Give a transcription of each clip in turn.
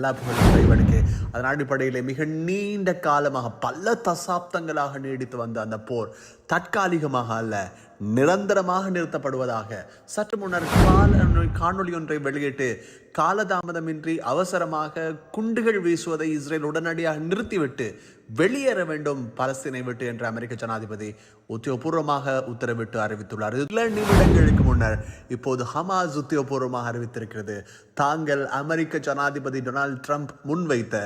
எல்லா புகழும் இறைவனுக்கு. அதன் அடிப்படையிலே மிக நீண்ட காலமாக பல தசாப்தங்களாக நீடித்து வந்த அந்த போர். தற்காலிகமாக அல்ல நிரந்தரமாக நிறுத்தப்படுவதாக. சற்று முன்னர் கால காணொலி ஒன்றை வெளியிட்டு காலதாமதமின்றி அவசரமாக குண்டுகள் வீசுவதை இஸ்ரேல் உடனடியாக நிறுத்திவிட்டு வெளியேற வேண்டும் பலஸ்தீனை விட்டு என்று அமெரிக்க ஜனாதிபதி உத்தியோகபூர்வமாக உத்தரவிட்டு அறிவித்துள்ளார். சில நிமிடங்களுக்கு முன்னர் இப்போது ஹமாஸ் உத்தியோகபூர்வமாக அறிவித்திருக்கிறது. தாங்கள் அமெரிக்க ஜனாதிபதி டொனால்ட் ட்ரம்ப் முன்வைத்த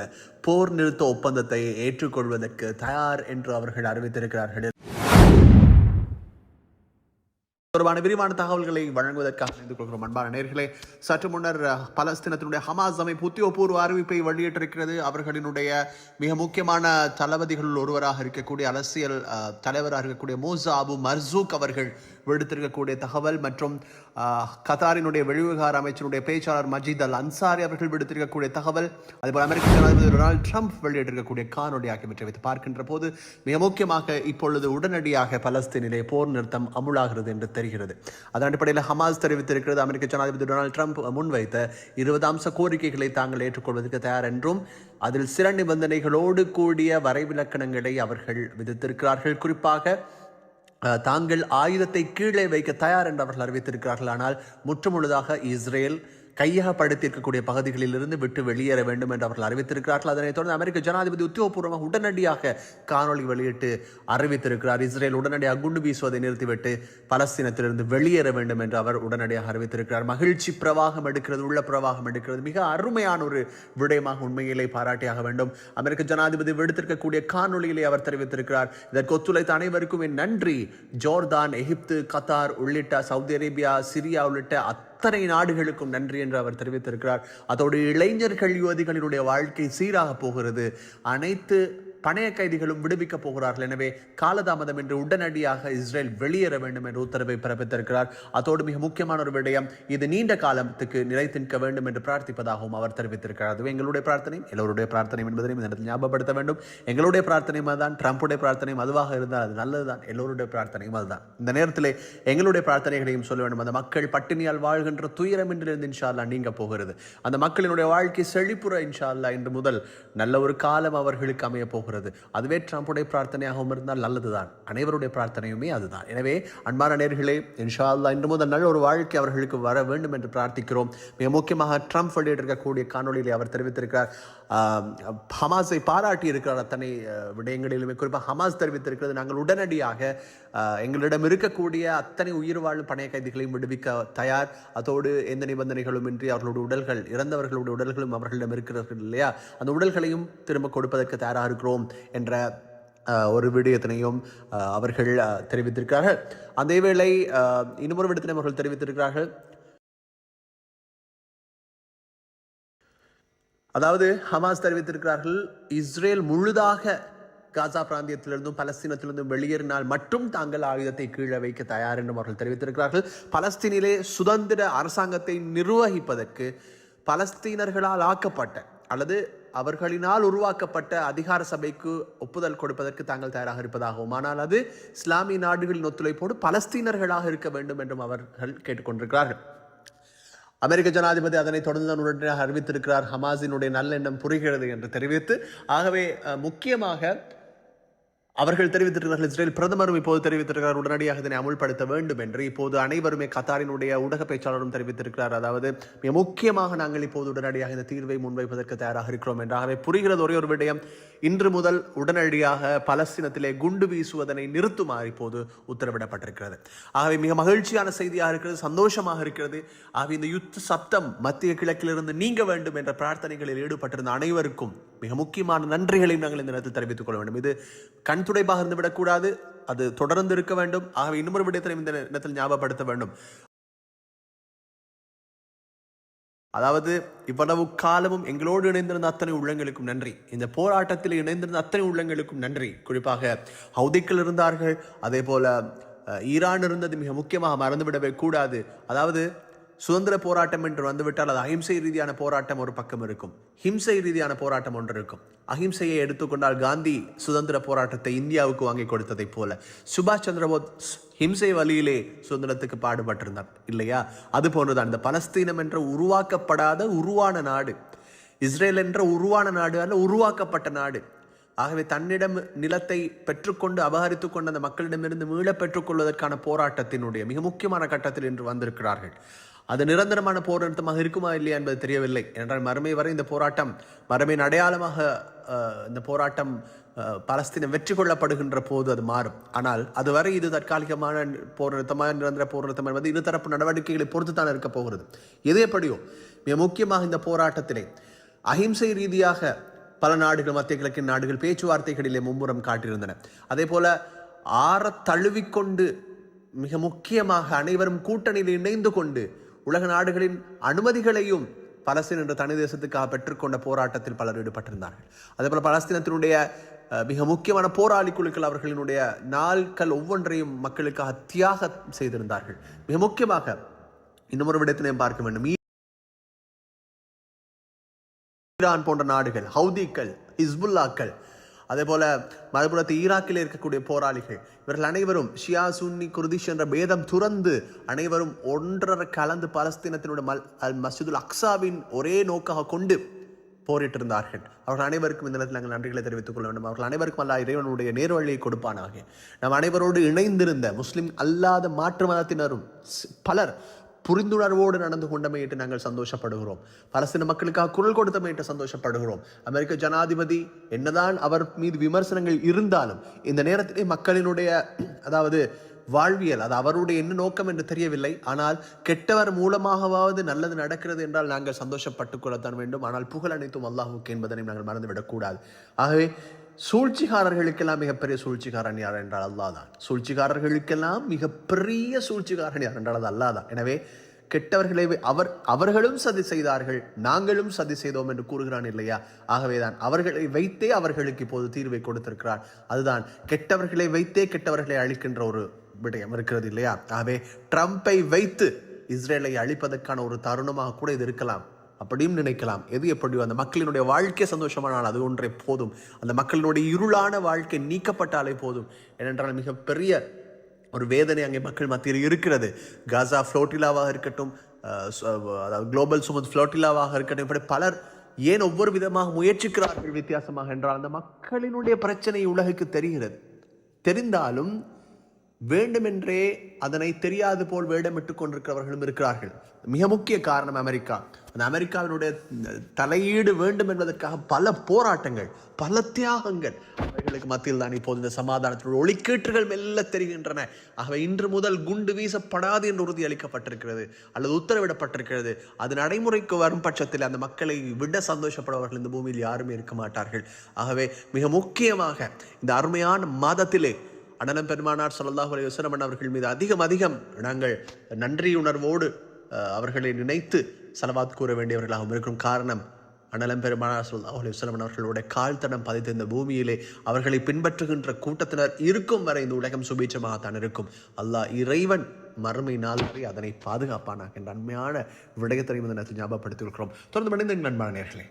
போர் நிறுத்த ஒப்பந்தத்தை ஏற்றுக்கொள்வதற்கு தயார் என்று அவர்கள் அறிவித்திருக்கிறார்கள். தொடர்பான விரிவான தகவல்களை வழங்குவதற்காக இணைந்து கொள்கிறோம். அன்பான நேர்களே சற்று முன்னர் பலஸ்தீனத்தினுடைய ஹமாஸ் அமைப்பு உத்தியோகபூர்வ அறிவிப்பை வெளியிட்டிருக்கிறது. அவர்களினுடைய மிக முக்கியமான தளபதிகளில் ஒருவராக இருக்கக்கூடிய அரசியல் தலைவராக இருக்கக்கூடிய மூசா அபு மர்சூக் அவர்கள் விடுத்திருக்கக்கூடிய தகவல் மற்றும் கத்தாரினுடைய வெளிவிவகார அமைச்சருடைய பேச்சாளர் மஜித் அல் அன்சாரி அவர்கள் விடுத்திருக்கக்கூடிய தகவல் அதுபோல் அமெரிக்க ஜனாதிபதி டொனால்டு ட்ரம்ப் வெளியிட்டிருக்கக்கூடிய காணொலி ஆகியவற்றை வைத்து பார்க்கின்ற போது மிக முக்கியமாக இப்பொழுது உடனடியாக பலஸ்தீனிலே போர் நிறுத்தம் அமுலாகிறது என்று தெரிகிறது. அதன் அடிப்படையில் ஹமாஸ் தெரிவித்திருக்கிறது. அமெரிக்க ஜனாதிபதி டொனால்ட் ட்ரம்ப் முன்வைத்த இருபது அம்ச கோரிக்கைகளை தாங்கள் ஏற்றுக்கொள்வதற்கு தயார் என்றும் அதில் சில நிபந்தனைகளோடு கூடிய வரைவிலக்கணங்களை அவர்கள் விதித்திருக்கிறார்கள். குறிப்பாக தாங்கள் ஆயுதத்தை கீழே வைக்க தயார் என்று அவர்கள் அறிவித்திருக்கிறார்கள். ஆனால் முற்றுமுழுதாக இஸ்ரேல் கையகப்படுத்தியிருக்கக்கூடிய பகுதிகளிலிருந்து விட்டு வெளியேற வேண்டும் என்று அவர்கள் அறிவித்திருக்கிறார்கள். அதனைத் தொடர்ந்து அமெரிக்க ஜனாதிபதி உத்தியோகபூர்வமாக உடனடியாக காணொளி வெளியிட்டு அறிவித்திருக்கிறார். இஸ்ரேல் உடனடியாக குண்டு வீசுவதை நிறுத்திவிட்டு பலஸ்தீனத்திலிருந்து வெளியேற வேண்டும் என்று அவர் உடனடியாக அறிவித்திருக்கிறார். மகிழ்ச்சி பிரவாகம் எடுக்கிறது உள்ள பிரவாகம் எடுக்கிறது. மிக அருமையான ஒரு விடயமாக உண்மையிலே பாராட்டியாக வேண்டும். அமெரிக்க ஜனாதிபதி விடுத்திருக்கக்கூடிய காணொலியிலே அவர் தெரிவித்திருக்கிறார். இதற்கு ஒத்துழைத்த அனைவருக்கும் என் நன்றி. ஜோர்தான் எகிப்து கத்தார் உள்ளிட்ட சவுதி அரேபியா சிரியா உள்ளிட்ட அத்தனை நாடுகளுக்கும் நன்றி என்று அவர் தெரிவித்திருக்கிறார். அதோடு இளைஞர்கள் யுவதிகளினுடைய வாழ்க்கை சீராக போகிறது. அனைத்து பணைய கைதிகளும் விடுவிக்கப் போகிறார்கள். எனவே காலதாமதம் என்று உடனடியாக இஸ்ரேல் வெளியேற வேண்டும் என்ற உத்தரவை பிறப்பித்திருக்கிறார். அதோடு மிக முக்கியமான ஒரு விடயம் இது நீண்ட காலத்துக்கு நிலை நிற்க வேண்டும் என்று பிரார்த்திப்பதாகவும் அவர் தெரிவித்திருக்கிறார். அதுவே எங்களுடைய பிரார்த்தனையும் எல்லோருடைய பிரார்த்தனையும் என்பதையும் இந்த இடத்தில் ஞாபகப்படுத்த வேண்டும். எங்களுடைய பிரார்த்தனையும் அதுதான் ட்ரம்புடைய பிரார்த்தனையும் அதுவாக இருந்தால் அது நல்லதுதான். எல்லோருடைய பிரார்த்தனையும் அதுதான். இந்த நேரத்தில் எங்களுடைய பிரார்த்தனைகளையும் சொல்ல வேண்டும். அந்த மக்கள் பட்டினியால் வாழ்கின்ற துயரம் இன்றிலிருந்து இன்ஷால்லா நீங்க போகிறது. அந்த மக்களினுடைய வாழ்க்கை செழிப்புற இன்ஷால்லா இன்று முதல் நல்ல ஒரு காலம் அவர்களுக்கு அமைய போகிறது. அதுவே ட்ரம்ப்புடைய பிரார்த்தனையாகவும் இருந்தால் நல்லதுதான். அனைவருடைய பிரார்த்தனையுமே அதுதான். எனவே அன்பான நேர்களே இன்ஷா அல்லாஹ் இன்று முதல் நல்ல ஒரு வாழ்க்கை அவர்களுக்கு வர வேண்டும் என்று பிரார்த்திக்கிறோம். மிக முக்கியமாக ட்ரம்ப் வெளியிட்டிருக்கக்கூடிய காணொலியில் அவர் தெரிவித்திருக்கிறார். ஹமாஸை பாராட்டி இருக்கிறார் அத்தனை விடயங்களிலுமே. குறிப்பாக ஹமாஸ் தெரிவித்திருக்கிறது. நாங்கள் உடனடியாக எங்களிடம் இருக்கக்கூடிய அத்தனை உயிர் வாழும் பணைய கைதிகளையும் விடுவிக்க தயார். அதோடு எந்த நிபந்தனைகளும் இன்றி அவர்களுடைய உடல்கள் இறந்தவர்களுடைய உடல்களும் அவர்களிடம் இருக்கிறார்கள் இல்லையா? அந்த உடல்களையும் திரும்ப கொடுப்பதற்கு தயாராக இருக்கிறோம். என்ற ஒரு விடயத்தினையும் அவர்கள் தெரிவித்திருக்கிறார்கள். அதேவேளை இன்னொரு விடத்தினை அவர்கள் தெரிவித்திருக்கிறார்கள். அதாவது ஹமாஸ் தெரிவித்திருக்கிறார்கள் இஸ்ரேல் முழுதாக காசா பிராந்தியத்திலிருந்தும் பலஸ்தீனத்திலிருந்தும் வெளியேறினால் மட்டும் தாங்கள் ஆயுதத்தை கீழே வைக்க தயார் என்றும் அவர்கள் தெரிவித்திருக்கிறார்கள். பலஸ்தீனிலே சுதந்திர அரசாங்கத்தை நிர்வகிப்பதற்கு பலஸ்தீனர்களால் ஆக்கப்பட்ட அல்லது அவர்களினால் உருவாக்கப்பட்ட அதிகார சபைக்கு ஒப்புதல் கொடுப்பதற்கு தாங்கள் தயாராக இருப்பதாகவும் ஆனால் அது இஸ்லாமிய நாடுகளின் ஒத்துழைப்போடு பலஸ்தீனர்களாக இருக்க வேண்டும் என்றும் அவர்கள் கேட்டுக்கொண்டிருக்கிறார்கள். அமெரிக்க ஜனாதிபதி அதனை தொடர்ந்து தான் உடனடியாக அறிவித்திருக்கிறார். ஹமாஸினுடைய நல்லெண்ணம் புரிகிறது என்று தெரிவித்து ஆகவே முக்கியமாக அவர்கள் தெரிவித்திருக்கிறார்கள் இஸ்ரேல் பிரதமரும் இப்போது தெரிவித்திருக்கிறார் உடனடியாக இதனை அமுல்படுத்த வேண்டும் என்று. இப்போது அனைவருமே கத்தாரினுடைய ஊடக பேச்சாளரும் தெரிவித்திருக்கிறார். அதாவது மிக முக்கியமாக நாங்கள் இப்போது உடனடியாக இந்த தீர்வை முன்வைப்பதற்கு தயாராக இருக்கிறோம் என்று. புரிகிறது ஒரே ஒரு விடயம். இன்று முதல் உடனடியாக பலஸ்தீனத்திலே குண்டு வீசுவதனை நிறுத்துமாறு இப்போது உத்தரவிடப்பட்டிருக்கிறது. ஆகவே மிக மகிழ்ச்சியான செய்தியாக இருக்கிறது சந்தோஷமாக இருக்கிறது. ஆகவே இந்த யுத்த சப்தம் மத்திய கிழக்கிலிருந்து நீங்க வேண்டும் என்ற பிரார்த்தனைகளில் ஈடுபட்டிருந்த அனைவருக்கும் மிக முக்கியமான நன்றிகளையும் நாங்கள் இந்த நேரத்தில் தெரிவித்துக் கொள்ள வேண்டும். இது கண் துடைப்பாக இருந்துவிடக்கூடாது அது தொடர்ந்து இருக்க வேண்டும். ஆகவே இன்னொரு விடயத்தையும் இந்த நேரத்தில் ஞாபகப்படுத்த வேண்டும். அதாவது இவ்வளவு காலமும் எங்களோடு இணைந்திருந்த அத்தனை உள்ளங்களுக்கும் நன்றி. இந்த போராட்டத்தில் இணைந்திருந்த அத்தனை உள்ளங்களுக்கும் நன்றி. குறிப்பாக ஹவுதிக்கில் இருந்தார்கள் அதே போல ஈரான் இருந்தது மிக முக்கியமாக மறந்துவிடவே கூடாது. அதாவது சுதந்திர போராட்டம் என்று வந்துவிட்டால் அது அஹிம்சை ரீதியான போராட்டம் ஒரு பக்கம் இருக்கும். ஹிம்சை ரீதியான போராட்டம் ஒன்று இருக்கும். அஹிம்சையை எடுத்துக்கொண்டால் காந்தி சுதந்திர போராட்டத்தை இந்தியாவுக்கு வாங்கி கொடுத்ததைப் போல. சுபாஷ் சந்திரபோஸ் ஹிம்சை வழியிலே சுதந்திரத்துக்கு பாடுபட்டிருந்தார் இல்லையா? அது போன்றுதான். இந்த பலஸ்தீனம் என்ற உருவாக்கப்படாத உருவான நாடு இஸ்ரேல் என்ற உருவான நாடு அல்ல உருவாக்கப்பட்ட நாடு. ஆகவே தன்னிடம் நிலத்தை பெற்றுக்கொண்டு அபகரித்துக் கொண்ட அந்த மக்களிடமிருந்து மீள பெற்றுக்கொள்வதற்கான போராட்டத்தினுடைய மிக முக்கியமான கட்டத்தில் இன்று வந்திருக்கிறார்கள். அது நிரந்தரமான போர் நிறுத்தமாக இருக்குமா இல்லையா என்பது தெரியவில்லை. என்றால் மறுமை வரை இந்த போராட்டம் மறுமையின் அடையாளமாக இந்த போராட்டம் பலஸ்தீனம் வெற்றி கொள்ளப்படுகின்ற போது அது மாறும். ஆனால் அதுவரை இது தற்காலிகமான போர் நிறுத்தமாக நிரந்தர போர் நிறுத்தம் என்பது இருதரப்பு நடவடிக்கைகளை பொறுத்து தான் இருக்கப் போகிறது. எது எப்படியோ மிக முக்கியமாக இந்த போராட்டத்திலே அஹிம்சை ரீதியாக பல நாடுகள் மத்திய கிழக்கின் நாடுகள் பேச்சுவார்த்தைகளிலே மும்முரம் காட்டியிருந்தன. அதே போல ஆற தழுவிக்கொண்டு மிக முக்கியமாக அனைவரும் கூட்டணியில் இணைந்து கொண்டு உலக நாடுகளின் அனுமதிகளையும் பலஸ்தீன் என்ற தனி தேசத்துக்காக பெற்றுக்கொண்ட போராட்டத்தில் பலர் ஈடுபட்டிருந்தார்கள். அதேபோல் பலஸ்தீனத்தினுடைய அஹ், மிக முக்கியமான போராளி குழுக்கள் அவர்களினுடைய நாட்கள் ஒவ்வொன்றையும் மக்களுக்காக தியாகம் செய்திருந்தார்கள். மிக முக்கியமாக இன்னும் விடத்தினையும் பார்க்க வேண்டும். ஈரான் போன்ற நாடுகள் ஹவுதிக்கள் ஹிஸ்புல்லாக்கள் அதே போல மறுபுறத்து ஈராக்கில் இருக்கக்கூடிய போராளிகள் இவர்கள் அனைவரும் ஷியா சுன்னி குர்திஷ் என்ற பேதம் துறந்து அனைவரும் ஒன்றரை கலந்து பலஸ்தீனத்தினுடைய மல் அல் மசூதுல் அக்ஸாவின் ஒரே நோக்காக கொண்டு போரிட்டிருந்தார்கள். அவர்கள் அனைவருக்கும் இந்த நேரத்தில் நாங்கள் நன்றிகளை தெரிவித்துக் கொள்ள வேண்டும். அவர்கள் அனைவருக்கும் அல்லா இறைவனுடைய நேர்வழியை கொடுப்பானாக. நம் அனைவரோடு இணைந்திருந்த முஸ்லிம் அல்லாத மாற்று மதத்தினரும் பலர் புரிந்துணர்வோடு நடந்து கொண்டமையிட்டு நாங்கள் சந்தோஷப்படுகிறோம். பலஸ்தீன மக்களுக்காக குரல் கொடுத்தமையிட்டு சந்தோஷப்படுகிறோம். அமெரிக்க ஜனாதிபதி என்னதான் அவர் மீது விமர்சனங்கள் இருந்தாலும் இந்த நேரத்திலே மக்களினுடைய அதாவது வாழ்வியல் அது அவருடைய என்ன நோக்கம் என்று தெரியவில்லை. ஆனால் கெட்டவர் மூலமாகவாவது நல்லது நடக்கிறது என்றால் நாங்கள் சந்தோஷப்பட்டுக் கொள்ளத்தான் வேண்டும். ஆனால் புகழ் அனைத்தும் அல்லாஹுக்கு என்பதனை நாங்கள் மறந்துவிடக்கூடாது ஆகவே சூழ்ச்சிக்காரர்களுக்கெல்லாம் மிகப்பெரிய சூழ்ச்சிக்காரன் யார் என்றால் அல்லா தான் சூழ்ச்சிக்காரர்களுக்கெல்லாம் மிகப்பெரிய சூழ்ச்சிக்காரன் யார் என்றால் அது அல்லா தான் எனவே கெட்டவர்களை அவர் அவர்களும் சதி செய்தார்கள் நாங்களும் சதி செய்தோம் என்று கூறுகிறான் இல்லையா? ஆகவேதான் அவர்களை வைத்தே அவர்களுக்கு இப்போது தீர்வை கொடுத்திருக்கிறார் அதுதான் கெட்டவர்களை வைத்தே கெட்டவர்களை அழிக்கின்ற ஒரு விடயம் இருக்கிறது இல்லையா? ஆகவே ட்ரம்ப்பை வைத்து இஸ்ரேலை அழிப்பதற்கான ஒரு தருணமாக கூட இது இருக்கலாம். அப்படியும் நினைக்கலாம். எது எப்படியோ அந்த மக்களினுடைய வாழ்க்கை சந்தோஷமானால் அது ஒன்றே போதும். அந்த மக்களினுடைய இருளான வாழ்க்கை நீக்கப்பட்டாலே போதும். ஏனென்றால் மிகப்பெரிய ஒரு வேதனை அங்கே மக்கள் மத்தியில் இருக்கிறது. காசா ஃப்ளோட்டிலாவாக இருக்கட்டும் அதாவது குளோபல் சுமத் ஃப்ளோட்டிலாவாக இருக்கட்டும் இப்படி பலர் ஏன் ஒவ்வொரு விதமாக முயற்சிக்கிறார்கள் வித்தியாசமாக என்றால் அந்த மக்களினுடைய பிரச்சனை உலகுக்கு தெரிகிறது. தெரிந்தாலும் வேண்டுமென்றே அதனை தெரியாது போல் வேடமிட்டுக் கொண்டிருக்கிறவர்களும் இருக்கிறார்கள். மிக முக்கிய காரணம் அமெரிக்கா. அந்த அமெரிக்காவினுடைய தலையீடு வேண்டும் என்பதற்காக பல போராட்டங்கள் பல தியாகங்கள் அவைகளுக்கு மத்தியில் தான் இப்போது இந்த சமாதானத்தினுடைய ஒளிக்கீற்றுகள் மெல்ல தெரிகின்றன. ஆகவே இன்று முதல் குண்டு வீசப்படாது என்று உறுதி அளிக்கப்பட்டிருக்கிறது அல்லது உத்தரவிடப்பட்டிருக்கிறது. அது நடைமுறைக்கு வரும் பட்சத்தில் அந்த மக்களை விட சந்தோஷப்படுபவர்கள் இந்த பூமியில் யாருமே இருக்க மாட்டார்கள். ஆகவே மிக முக்கியமாக இந்த அருமையான மாதத்திலே அண்ணலம் பெருமானார் ஸல்லல்லாஹு அலி வசலமன் அவர்கள் மீது அதிகம் அதிகம் நாங்கள் நன்றியுணர்வோடு உணர்வோடு அவர்களை நினைத்து செலவாத் கூற வேண்டியவர்களாகவும் இருக்கும் காரணம் அண்ணலம் பெருமானார் ஸல்லல்லாஹு அலி வஸல்லம் அவர்களுடைய கால் தடம் பதித்த இந்த பூமியிலே அவர்களை பின்பற்றுகின்ற கூட்டத்தினர் இருக்கும் வரை இந்த உலகம் சுபீட்சமாகத்தான் இருக்கும். அல்லாஹ் இறைவன் மறுமை நாள் வரை அதனை பாதுகாப்பானாக. என்ற அண்மையான விடயத்தையும் இந்த நேரத்தில் ஞாபகப்படுத்தியிருக்கிறோம் தொடர்ந்து மனித நண்பான நேர்களே